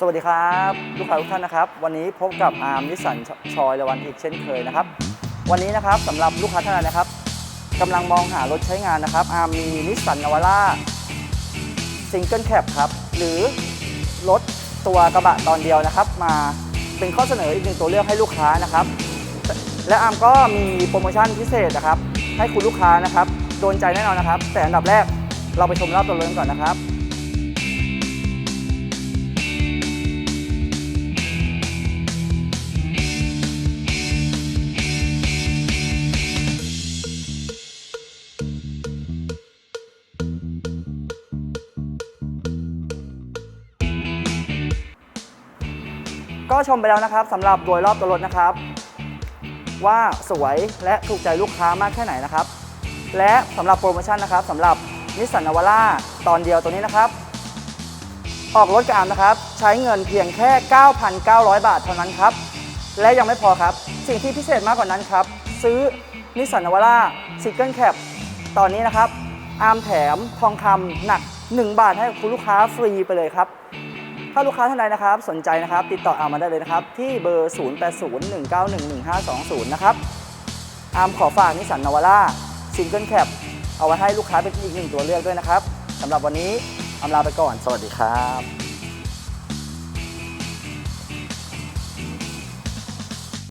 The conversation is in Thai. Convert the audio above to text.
สวัสดีครับ ลูกค้าทุกท่านนะครับ วันนี้พบกับอาร์มนิสันชอยละวันอีกเช่นเคยนะครับ วันนี้นะครับสำหรับลูกค้าท่านใดนะครับกำลังมองหารถใช้งานนะครับ อาร์มมีนิสสันนาวาร่าซิงเกิลแคปครับหรือรถตัวกระบะตอนเดียวนะครับ มาเป็นข้อเสนออีกหนึ่งตัวเลือกให้ลูกค้านะครับ และอาร์มก็มีโปรโมชั่นพิเศษนะครับ ให้คุณลูกค้านะครับโดนใจแน่นอนนะครับ แต่อันดับแรกเราไปชมรอบตัวเริ่มก่อนนะครับ ก็ชมไปแล้วนะครับสำหรับโดยรอบตัวรถนะครับ ว่าสวยและถูกใจลูกค้ามากแค่ไหนนะครับ และสำหรับโปรโมชั่นนะครับสำหรับนิสสันนาวาร่าตอนเดียวตัวนี้นะครับ ออกรถกับอามนะครับ ใช้เงินเพียงแค่ 9,900 บาทเท่านั้นครับ และยังไม่พอครับ สิ่งที่พิเศษมากกว่านั้นครับ ซื้อนิสสันนาวาร่าซิงเกิลแคปตอนนี้นะครับ อาร์มแถมทองคำหนัก 1 บาทให้คุณลูกค้าฟรีไปเลยครับ ถ้าลูกค้าท่านใดนะครับ สนใจนะครับ ติดต่ออาร์มมาได้เลยนะครับ ที่เบอร์ 0801911520 นะครับ อาร์มขอฝากนิสสันนาวาร่าซิงเกิลแคปเอาไว้ให้ลูกค้าเป็นอีกหนึ่งตัวเลือกด้วยนะครับสำหรับวันนี้อาร์มลาไปก่อน สวัสดีครับ